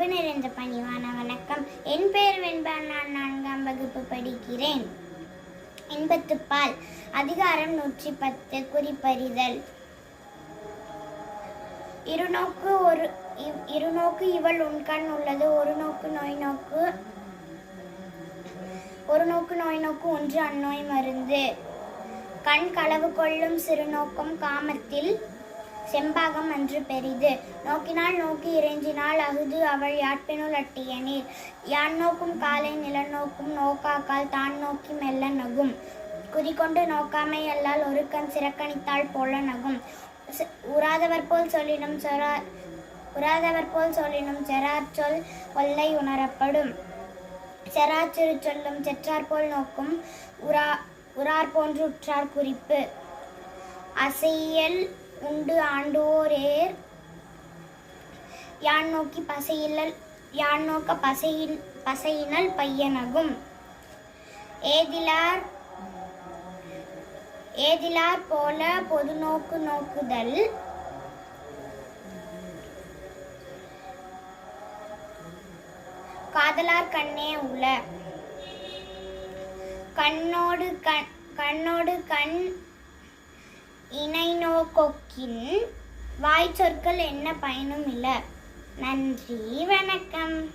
அன்பு நிறைந்த பணிவான வணக்கம். என் பெயர் வெண்பா. நான் நான்காம் வகுப்பு படிக்கிறேன். இன்பத்துப்பால். அதிகாரம் நூற்றி பத்து குறிப்பறிதல். இருநோக்கு ஒரு இவ்- இருநோக்கு இவள் உண்கண் உள்ளது. ஒரு நோக்கு நோய் நோக்கு ஒரு நோக்கு நோய் நோக்கு ஒன்று அந்நோய் மருந்து. கண் களவு கொள்ளும் சிறுநோக்கம் காமத்தில் செம்பாகம் அன்று பெரிது. நோக்கினால் நோக்கி இறைஞ்சினால் அகுது அவள் யாட்பினுள் அட்டிய நீர். யான் நோக்கும் காலை நிலநோக்கும் நோக்காக்கால் தான் நோக்கி மெல்ல நகும். குறிக்கொண்டு நோக்காமை அல்லால் ஒரு கண் சிறக்கணித்தாள் போல நகும். உராதவர் போல் சொல்லினும் சொரா உராதவர் போல் சொல்லினும் செரார் சொல் கொல்லை உணரப்படும். செராச்சிறு சொல்லும் செற்றார் போல் நோக்கும் உரா உரார் போன்று உற்றார் குறிப்பு. அசையல் உண்டு ஆண்டோரேர். யான் நோக்கி பசையில்லல் யான் நோக்க பசையின் பசையினல் பையனகும். ஏதிலார் ஏதிலார் போல பொது நோக்கு நோக்குதல். காதலார் கண்ணே உள. கண்ணோடு கண் கண்ணோடு கண் இணை நோக்கொக்கின் வாய் சொற்கள் என்ன பயனும் இல்லை. நன்றி வணக்கம்.